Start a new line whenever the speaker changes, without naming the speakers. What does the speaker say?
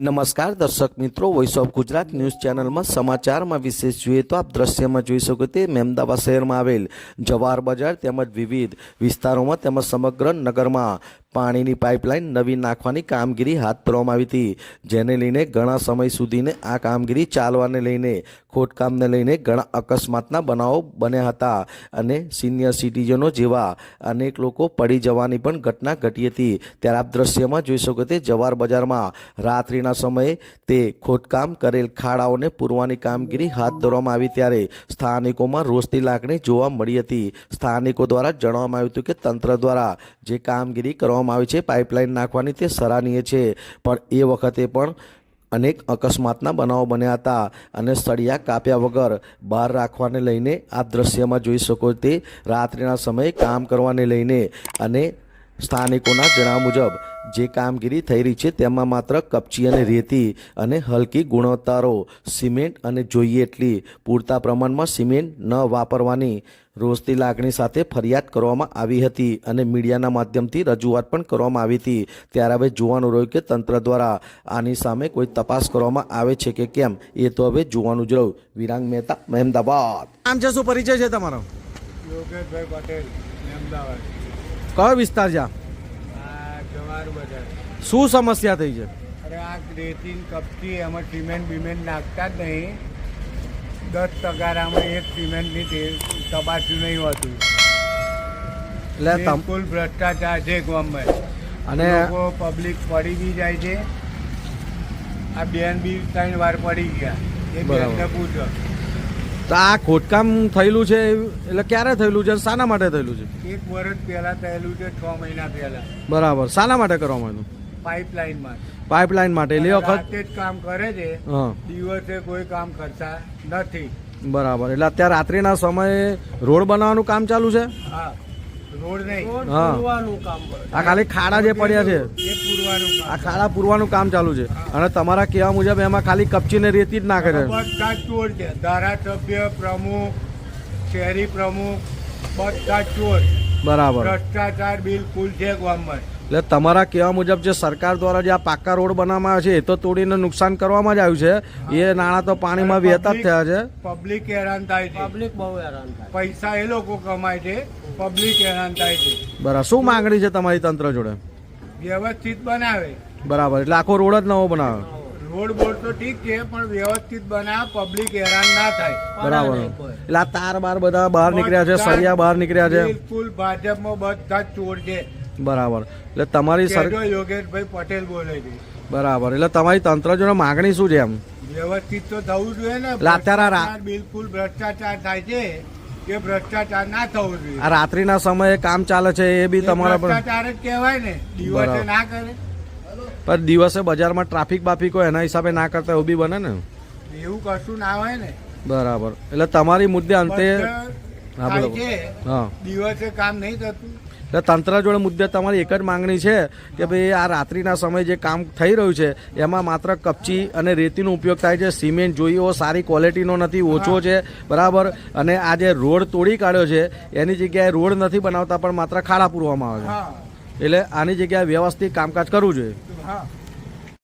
નમસ્કાર, દર્શક મિત્રો વોઇસ ઓફ ગુજરાત ન્યૂઝ ચેનલમાં સમાચારમાં વિશેષ જોઈએ તો આપ દ્રશ્યમાં જોઈ શકો તે મહેમદાવાદ શહેરમાં આવેલ જવાહર બજાર તેમજ વિવિધ વિસ્તારોમાં તેમજ સમગ્ર નગરમાં પાણીની પાઇપલાઇન નવી નાખવાની કામગીરી હાથ ધરવામાં આવી હતી. જેને લઈને ઘણા સમય સુધીને આ કામગીરી ચાલવાને લઈને ખોટકામને લઈને ઘણા અકસ્માતના બનાવો બન્યા હતા અને સિનિયર સિટીઝનો જેવા અનેક લોકો પડી જવાની પણ ઘટના ઘટી હતી. ત્યારે આપ દ્રશ્યમાં જોઈ શકો તે જવાર બજારમાં રાત્રિના સમયે તે ખોદકામ કરેલ ખાડાઓને પૂરવાની કામગીરી હાથ ધરવામાં આવી ત્યારે સ્થાનિકોમાં રોષની લાગણી જોવા મળી હતી. સ્થાનિકો દ્વારા જણાવવામાં આવ્યું હતું કે તંત્ર દ્વારા જે કામગીરી કરવામાં આવી છે. પાઇપલાઇન નાખવાની તે સરાહનીય છે. પણ એ વખતે પણ અનેક અકસ્માતના બનાવો બન્યા હતા અને સળિયા કાપ્યા વગર બહાર રાખવાને લઈને આ દ્રશ્યમાં જોઈ શકો તે રાત્રિના સમયે કામ કરવાને લઈને અને સ્થાનિકોના જણાવ્યા મુજબ જે કામગીરી થઈ રહી છે તેમાં માત્ર કપચી અને રેતી અને હલકી ગુણવત્તારો સિમેન્ટ અને જોઈએ એટલી પૂરતા પ્રમાણમાં સિમેન્ટ ન વાપરવાની રોષની લાગણી સાથે ફરિયાદ કરવામાં આવી હતી અને મીડિયાના માધ્યમથી રજૂઆત પણ કરવામાં આવી હતી. ત્યારે હવે જોવાનું રહ્યું કે તંત્ર દ્વારા આની સામે કોઈ તપાસ કરવામાં આવે છે કે કેમ? એ તો હવે જોવાનું જ રહ્યું. વિરાંગ મહેતા મહેમદાબાદ
નામ છે શું પરિચય છે તમારો?
યોગેશભાઈ પટેલ અમદાવાદ
કયો વિસ્તાર છે શું સમસ્યા થઈ છે?
અરે આ રેતીન કપચી એમાં સિમેન્ટ બિમેન્ટ નાખતા જ નહીં. દસ તગારામાં એક સિમેન્ટની તે તબાસ્યું નહીં હોતું.
એટલે
બિલકુલ ભ્રષ્ટાચાર છે ગામમાં.
અને
લોકો પબ્લિક પડી બી જાય છે. આ બેન બી ત્રણ વાર પડી ગયા. એ. બેનને પૂછો.
તો આ ખોદકામ થયેલું છે એટલે ક્યારે થયેલું છે શાના માટે થયેલું છે?
એક વર્ષ પહેલા થયેલું છે છ મહિના પહેલા.
બરાબર. શાના માટે કરવામાં આવ્યું?
પાઇપલાઇનમાં
પાઇપલાઇન માટે. એટલે વખત
જ કામ કરે છે. દિવસે કોઈ કામ કરતા નથી.
બરાબર. એટલે અત્યારે રાત્રિના સમયે રોડ બનાવવાનું કામ ચાલુ છે?
હા. રોડ નહીં.
હા. આ ખાલી ખાડા જે પડ્યા છે. આ ખાડા પૂરવાનું કામ ચાલુ છે. અને તમારા કહેવા મુજબ એમાં ખાલી કપચી ને રેતી જ નાખે છે
બધા જ ચોર છે. ધારાસભ્ય પ્રમુખ શહેરી પ્રમુખ બધા ચોર
બરાબર.
ભ્રષ્ટાચાર બિલકુલ છે ગામમાં.
એટલે તમારા કહેવા મુજબ જે સરકાર દ્વારા જે આ પાક્કા રોડ બનાવવામાં આવ્યા છે એ તો તોડીને નુકસાન કરવામાં જ આવ્યું છે. એ નાણાં તો પાણીમાં વહેતા જ થયા છે.
પબ્લિક હેરાન થાય છે. પબ્લિક બહુ હેરાન થાય પૈસા એ લોકો કમાય છે. પબ્લિક હેરાન થાય છે.
બરાબર. શું માંગણી છે તમારી તંત્ર જોડે?
વ્યવસ્થિત બનાવે.
બરાબર એટલે આખો રોડ જ નવો બનાવે.
રોડ બોર્ડ તો ઠીક છે પણ વ્યવસ્થિત બનાવે પબ્લિક હેરાન ના થાય.
બરાબર. એટલે આ તાર બાર બધા બહાર નીકળ્યા છે
સરિયા
સળિયા બહાર નીકળ્યા છે.
બિલકુલ ભાજપમાં બધા જ ચોર છે.
બરાબર. એટલે તમારી સર
યોગેશભાઈ પટેલ બોલે છે.
બરાબર. એટલે તમારી તંત્ર જોડે માંગણી શું છે એમ?
વ્યવસ્થિત તો થવું જોઈએ ને
અત્યારે
બિલકુલ ભ્રષ્ટાચાર થાય છે. એ ભ્રષ્ટાચાર ના થવો જોઈએ.
આ રાત્રિના સમયે કામ ચાલે છે એ બી તમારા પર
ભ્રષ્ટાચાર જ કહેવાય ને. દિવસે ના કરે.
પણ દિવસે બજારમાં ટ્રાફિક બાફિક હોય એના હિસાબે ના કરતા એવું બી બને ને?
એવું કશું ના હોય ને.
બરાબર. એટલે તમારી મુદ્દે અંતે હા, હા.
દિવસે કામ નહીં થતું.
એટલે તંત્ર જોડે મુદ્દે તમારી એક જ માંગણી છે કે ભાઈ આ રાત્રિના સમયે જે કામ થઈ રહ્યું છે એમાં માત્ર કપચી અને રેતીનો ઉપયોગ થાય છે. સિમેન્ટ જોઈએ સારી ક્વોલિટીનો નથી ઓછો છે બરાબર? અને આ જે રોડ તોડી કાઢ્યો છે એની જગ્યાએ રોડ નથી બનાવતા પણ માત્ર ખાડા પૂરવામાં આવે છે. એટલે આની જગ્યાએ વ્યવસ્થિત કામકાજ કરવું જોઈએ.